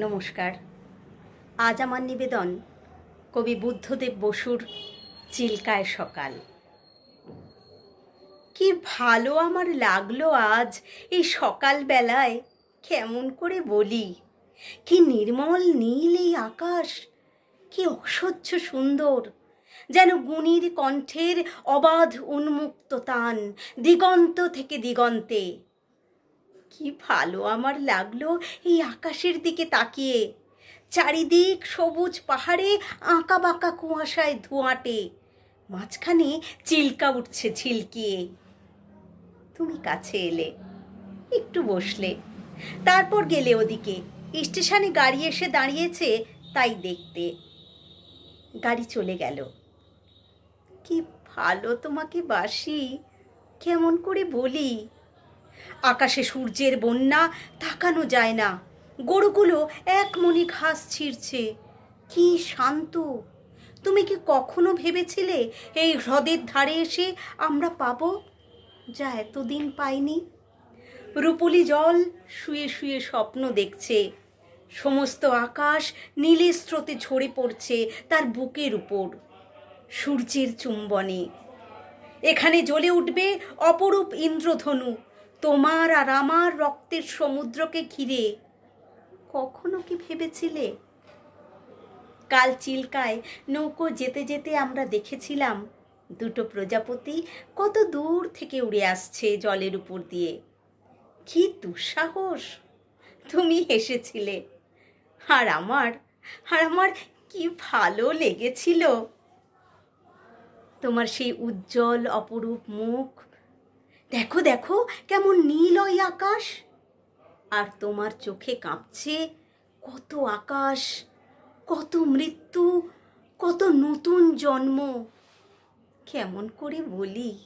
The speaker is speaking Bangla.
নমস্কার। আজ আমার নিবেদন কবি বুদ্ধদেব বসুর চিল্কায় সকাল। কি ভালো আমার লাগল আজ এই সকালবেলায়, কেমন করে বলি? কি নির্মল নীল এই আকাশ, কি অসহ্য সুন্দর, যেন গুণীর কণ্ঠের অবাধ উন্মুক্ত তান দিগন্ত থেকে দিগন্তে। কি ভালো আমার লাগল এই আকাশের দিকে তাকিয়ে। চারিদিক সবুজ পাহাড়ে আঁকা বাঁকা কুয়াশায় ধোঁয়াটে। মাঝখানে চিল্কা উঠছে ঝিলকিয়ে। তুমি কাছে এলে, একটু বসলে। তারপর গেলে ওদিকে। স্টেশনে গাড়ি এসে দাঁড়িয়েছে তাই দেখতে। গাড়ি চলে গেল। কি ভালো তোমাকে বাসি, কেমন করে বলি। আকাশে সূর্যের বন্যা তাকানো যায় না। গরুগুলো এক মনে ঘাস ছিঁড়ছে। কি শান্ত। তুমি কি কখনো ভেবেছিলে এই হ্রদের ধারে এসে আমরা পাবো? যা এতদিন পাইনি। রূপলি জল শুয়ে শুয়ে স্বপ্ন দেখছে। সমস্ত আকাশ নীলের স্রোতে ঝরে পড়ছে তার বুকের উপর। সূর্যের চুম্বনে। এখানে জ্বলে উঠবে অপরূপ ইন্দ্রধনু। তোমার আর আমার রক্তের সমুদ্রকে ঘিরে। কখনো কি ভেবেছিলে? কাল চিল্কায় নৌকো যেতে যেতে আমরা দেখেছিলাম, দুটো প্রজাপতি কত দূর থেকে উড়ে আসছে জলের উপর দিয়ে। কি দুঃসাহস! তুমি হেসেছিলে। আর আমার আর আমার কি ভালো লেগেছিল? তোমার সেই উজ্জ্বল অপরূপ মুখ দেখো দেখো, কেমন নীল ওই আকাশ। আর তোমার চোখে কাঁপছে কত আকাশ, কত মৃত্যু, কত নতুন জন্ম। কেমন করে বলি?